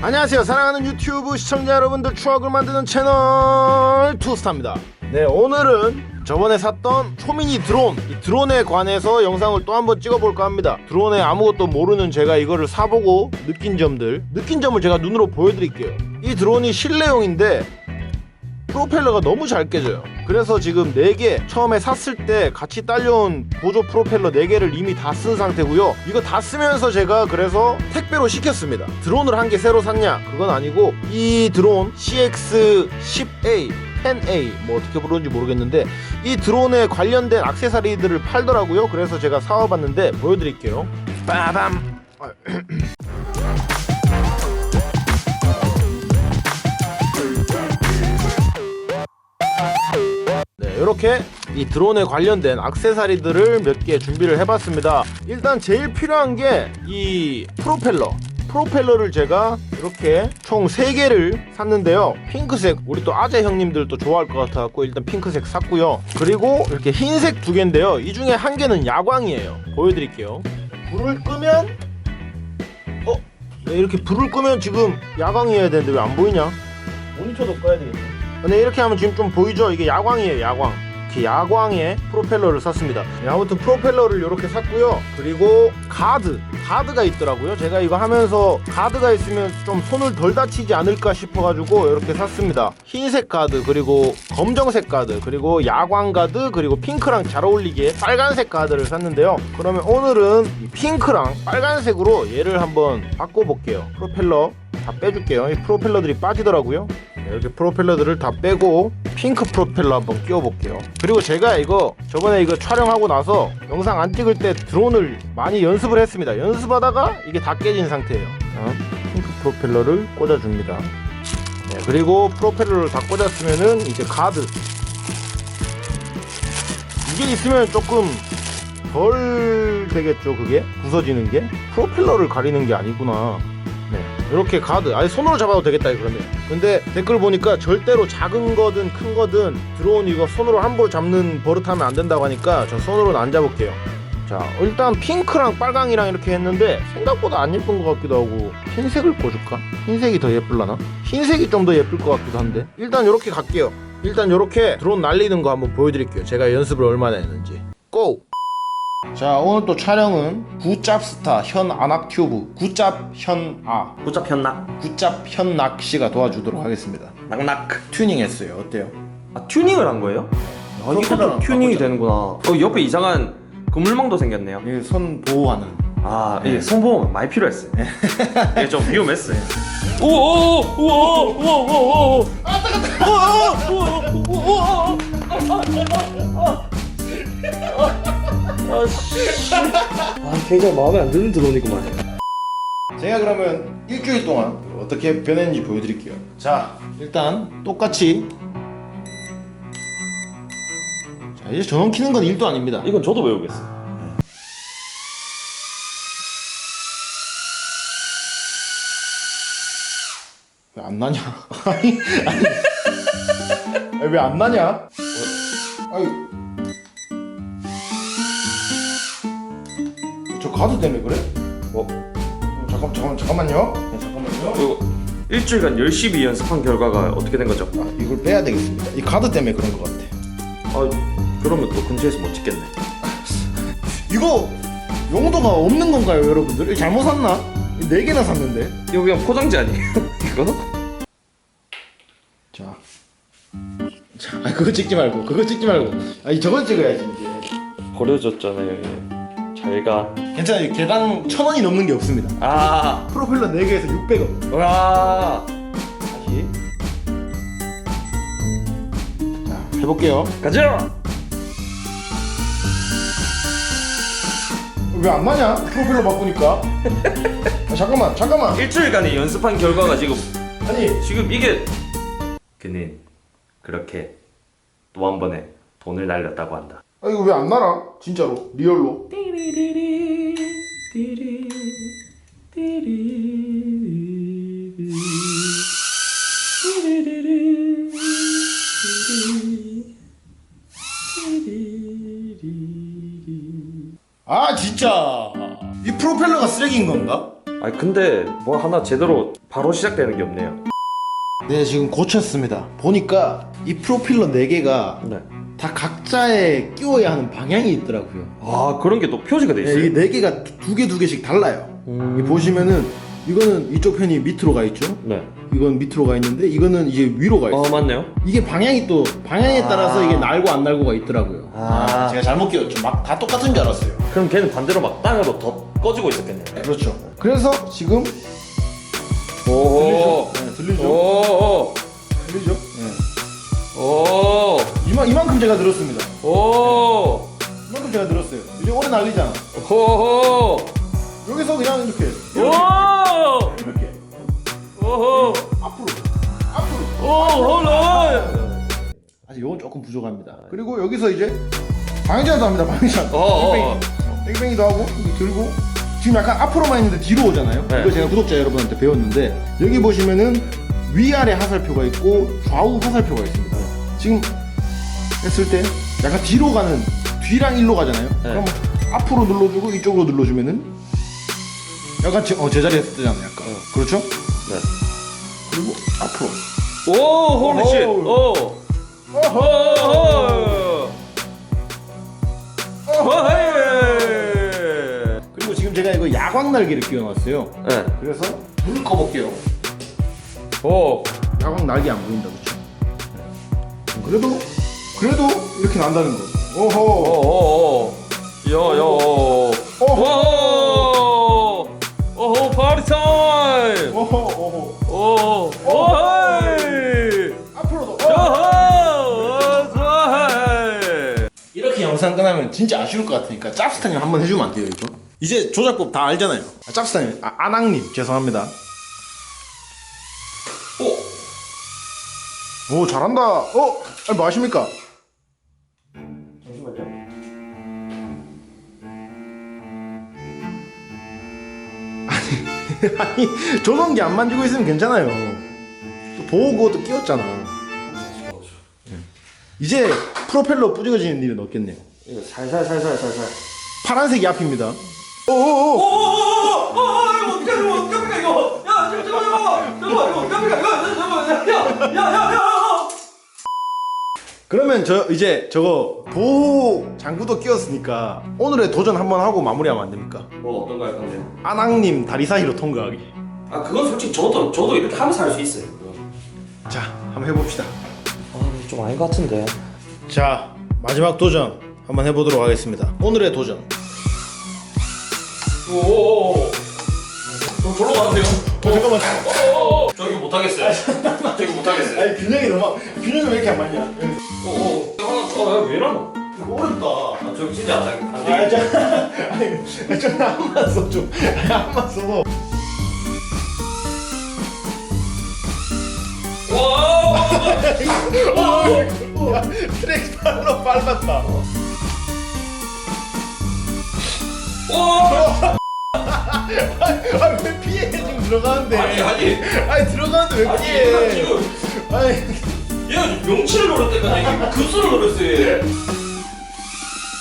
안녕하세요. 사랑하는 유튜브 시청자 여러분들 추억을 만드는 채널 투스타입니다. 네 오늘은 저번에 샀던 초미니 드론. 이 드론에 관해서 영상을 또 한번 찍어볼까 합니다. 드론에 아무것도 모르는 제가 이거를 사보고 느낀 점들 느낀 점을 제가 눈으로 보여드릴게요. 이 드론이 실내용인데 프로펠러가 너무 잘 깨져요. 그래서 지금 4개 처음에 샀을 때 같이 딸려온 보조 프로펠러 4개를 이미 다 쓴 상태고요. 이거 다 쓰면서 제가 그래서 택배로 시켰습니다. 드론을 한 개 새로 샀냐? 그건 아니고 이 드론 CX10A 10A 뭐 어떻게 부르는지 모르겠는데 이 드론에 관련된 액세서리들을 팔더라고요. 그래서 제가 사와봤는데 보여드릴게요. 빠밤. 이렇게 이 드론에 관련된 액세서리들을 몇 개 준비를 해봤습니다. 일단 제일 필요한 게 이 프로펠러. 프로펠러를 제가 이렇게 총 3개를 샀는데요. 핑크색, 우리 또 아재 형님들도 좋아할 것 같아갖고 일단 핑크색 샀고요. 그리고 이렇게 흰색 두 개인데요. 이 중에 한 개는 야광이에요. 보여드릴게요. 불을 끄면, 어? 네, 이렇게 불을 끄면 지금 야광이어야 되는데 왜 안 보이냐? 모니터도 꺼야 되겠네. 근데 이렇게 하면 지금 좀 보이죠? 이게 야광이에요, 야광. 이렇게 야광의 프로펠러를 샀습니다. 네, 아무튼 프로펠러를 이렇게 샀고요. 그리고 가드, 가드가 있더라고요. 제가 이거 하면서 가드가 있으면 좀 손을 덜 다치지 않을까 싶어가지고 이렇게 샀습니다. 흰색 가드, 그리고 검정색 가드, 그리고 야광 가드, 그리고 핑크랑 잘 어울리게 빨간색 가드를 샀는데요. 그러면 오늘은 이 핑크랑 빨간색으로 얘를 한번 바꿔볼게요. 프로펠러 다 빼줄게요. 이 프로펠러들이 빠지더라고요. 네, 이렇게 프로펠러들을 다 빼고 핑크 프로펠러 한번 끼워 볼게요. 그리고 제가 이거 저번에 이거 촬영하고 나서 영상 안 찍을 때 드론을 많이 연습을 했습니다. 연습하다가 이게 다 깨진 상태예요. 자, 핑크 프로펠러를 꽂아줍니다. 네, 그리고 프로펠러를 다 꽂았으면은 이제 가드 이게 있으면 조금 덜 되겠죠 그게 부서지는 게 프로펠러를 가리는 게 아니구나 네 이렇게 가드. 아니 손으로 잡아도 되겠다 그러면. 근데 댓글 보니까 절대로 작은 거든 큰 거든 드론 이거 손으로 함부로 잡는 버릇하면 안 된다고 하니까 저 손으로는 안 잡을게요. 자 일단 핑크랑 빨강이랑 이렇게 했는데 생각보다 안 예쁜 것 같기도 하고. 흰색을 꽂을까? 흰색이 더 예쁠라나? 흰색이 좀 더 예쁠 것 같기도 한데. 일단 이렇게 갈게요. 일단 이렇게 드론 날리는 거 한번 보여드릴게요. 제가 연습을 얼마나 했는지. 고! 자 오늘 또 촬영은 굿잡스타 현 안악튜브 굿잡 현아. 고작 현낙 굿잡 현낙 씨가 도와주도록 하겠습니다. 낙낙 튜닝 했어요. 어때요? 아 튜닝을 한 거예요? 아 이것도 튜닝이 바꾸자. 되는구나. 어 옆에 이상한 그물망도 생겼네요. 이게 손 보호하는. 아 네. 이게 손보험 많이 필요했어요. 이게 좀 위험했어요. 우와 우와 우와 우와 아 따갑다 아 굉장히 마음에 안 드는 드론이구만 제가 그러면 일주일 동안 어떻게 변했는지 보여드릴게요 자 일단 똑같이 자 이제 전원 키는 건 일도 아닙니다 이건 저도 외우겠어요 왜 안 나냐? 아니, 아니. 왜 안 나냐? 어, 아니. 가드 때문에 그래? 뭐 어, 잠깐, 잠깐, 잠깐만요. 네, 잠깐만요. 그리고 일주일간 열심히 연습한 결과가 어떻게 된 거죠? 아, 이걸 빼야 되겠습니다. 이 가드 때문에 그런 것 같아. 아 그러면 또 근처에서 못 찍겠네 이거 용도가 없는 건가요, 여러분들? 이거 잘못 샀나? 네 개나 샀는데. 이거 그냥 포장지 아니에요? 이거? 자. 자, 아, 그거 찍지 말고, 그거 찍지 말고. 아니, 저걸 찍어야지, 이제. 버려졌잖아요 얘. 잘가 괜찮아요. 개당 천 원이 넘는 게 없습니다. 아. 프로펠러 4개에서 600원. 와. 다시. 자 해볼게요. 가자 왜안 나냐? 프로펠러 바꾸니까. 아, 잠깐만 잠깐만. 일주일간의 연습한 결과가 지금 아니. 지금 이게 그는 그렇게 또 한 번에 돈을 날렸다고 한다 아 이거 왜안 나라 진짜로. 리얼로. 아 진짜. 이 프로펠러가 쓰레기인 건가? 아니 근데 뭐 하나 제대로 바로 시작되는 게 없네요. 네 지금 고쳤습니다. 보니까 이 프로필러 4개가 네. 다 각자의 끼워야 하는 방향이 있더라고요 아 그런 게 또 표시가 돼 네, 있어요. 이게 4개가 두 개 두 개씩 달라요 음. 이 보시면은 이거는 이쪽 편이 밑으로 가 있죠 네. 이건 밑으로 가 있는데 이거는 이제 위로 가 있어요 어 맞네요. 이게 방향이 또 방향에 아. 따라서 이게 날고 안 날고가 있더라고요 아. 제가 잘못 끼웠죠 막 다 똑같은 줄 알았어요 그럼 걔는 반대로 막 땅으로 더 꺼지고 있었겠네요. 그렇죠 그래서 지금 오. 네, 들리죠? 오. 들리죠? 네. 오. 이만, 이만큼 제가 늘었습니다 오. 이만큼 제가 늘었어요 이제 오래 날리잖아 호호. 여기서 그냥 이렇게 오. 이렇게 오호. 앞으로 앞으로 오 홀로. 아직 이건 조금 부족합니다 그리고 여기서 이제 방향제도 합니다 방향제 어, 어, 어. 땡땡이도 하고 들고 지금 약간 앞으로만 있는데 뒤로 오잖아요 네. 이거 제가 구독자 여러분한테 배웠는데 여기 보시면은 위아래 화살표가 있고 좌우 화살표가 있습니다 지금 했을 때 약간 뒤로 가는 뒤랑 일로 가잖아요 네. 그럼 앞으로 눌러주고 이쪽으로 눌러주면은 약간 제, 어, 제자리에 뜨잖아요 약간 그렇죠? 네. 그리고 앞으로 오 홀리 쉣. 어허. 오. 오호. 오헤이. 그리고 지금 제가 이거 야광 날개를 끼워놨어요 네. 그래서 불을 꺼볼게요 오. 야광 날개 안 보인다 그쵸? 그래도 그래도 이렇게 난다는 거 오호 오오오. 야야. 오호. 오호 파티 타임. 오호 오호 오. 오헤이. 앞으로도 야호. 좋아해. 이렇게 영상 끝나면 진짜 아쉬울 것 같으니까 짭스타님 한번 해주면 안 돼요 이거? 이제 조작법 다 알잖아요 아, 짭스타님 아, 아낭님 죄송합니다 오. 오 잘한다 어? 아니 뭐 하십니까? 아니 조성기 안 만지고 있으면 괜찮아요. 또 보호구도 끼웠잖아. 이제 프로펠러 뿌려지는 일은 없겠네요. 이거 살살 살살 살살. 파란색이 앞입니다. 오오오 그러면 저 이제 저거 보호 장구도 끼웠으니까 오늘의 도전 한번 하고 마무리하면 안 됩니까? 뭐 어떤 거 할건데요? 아낭님 다리 사이로 통과하기 아 그건 솔직히 저도 저도 이렇게 하면서 할 수 있어요. 자 한번 해봅시다 아 좀 아닌 것 같은데. 자 마지막 도전 한번 해보도록 하겠습니다 오늘의 도전 오오오. 저 절로 가도 돼요? 어, 잠깐만. 저 이거 못하겠어요. 저 이거 못하겠어요. 아니 균형이 너무 균형이 왜 이렇게 안 맞냐 오오. 하나 아왜 이러노? 이거 어렵다 아, 저 진짜 안 돼. 안 돼. 아, 자, 아니, 좀 한번 써, 좀. 한번 써. 와. 야, 트랙 발로 밟았다. 와. 아, 왜 피해? 지금 들어가는데. 아니 아니. 아니, 들어가는데 왜 아니 얘가 피해? 지금 아니, 얘가 명치를 노렸다니까 급수를 노렸어요.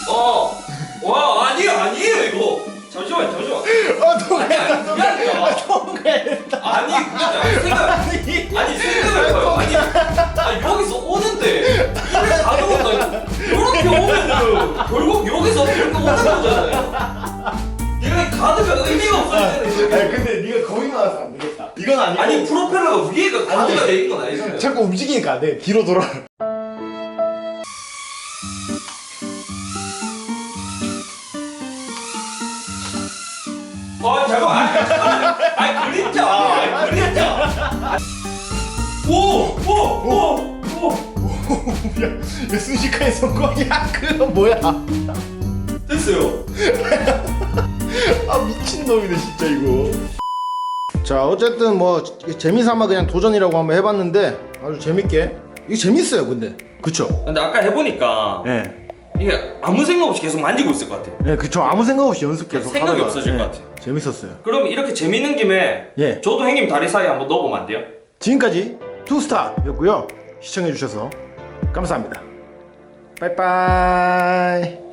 어. 와 아니에요 아니에요 이거. 잠시만 잠시만. 아, 또 아니 아니 그게 아니라. 통과했다. 아니 아니라 생각. 아니, 아니 생각을 해봐요. 아니, 아니 여기서 오는데 이를 아니고. 아니 프로펠러가 위에가 가드가 돼 있는 건 아니잖아요. 자꾸 움직이니까 안 돼. 뒤로 돌아. 아 잠깐만. 아니, 아니 그림자. 아니 그림자. 오오오오 야, 순식간에 성공이야. 그거 뭐야? 됐어요. 아 미친 놈이네 진짜 이거 자 어쨌든 뭐 재미삼아 그냥 도전이라고 한번 해봤는데 아주 재밌게 이게 재밌어요 근데 그쵸? 근데 아까 해보니까 네. 이게 아무 생각 없이 계속 만지고 있을 것 같아요. 네 그쵸 아무 생각 없이 연습 계속 생각이 하다가, 없어질 네, 것 같아요. 재밌었어요 그럼 이렇게 재밌는 김에 예. 저도 형님 다리 사이에 한번 넣어보면 안 돼요? 지금까지 투스타였고요 시청해주셔서 감사합니다 빠이빠이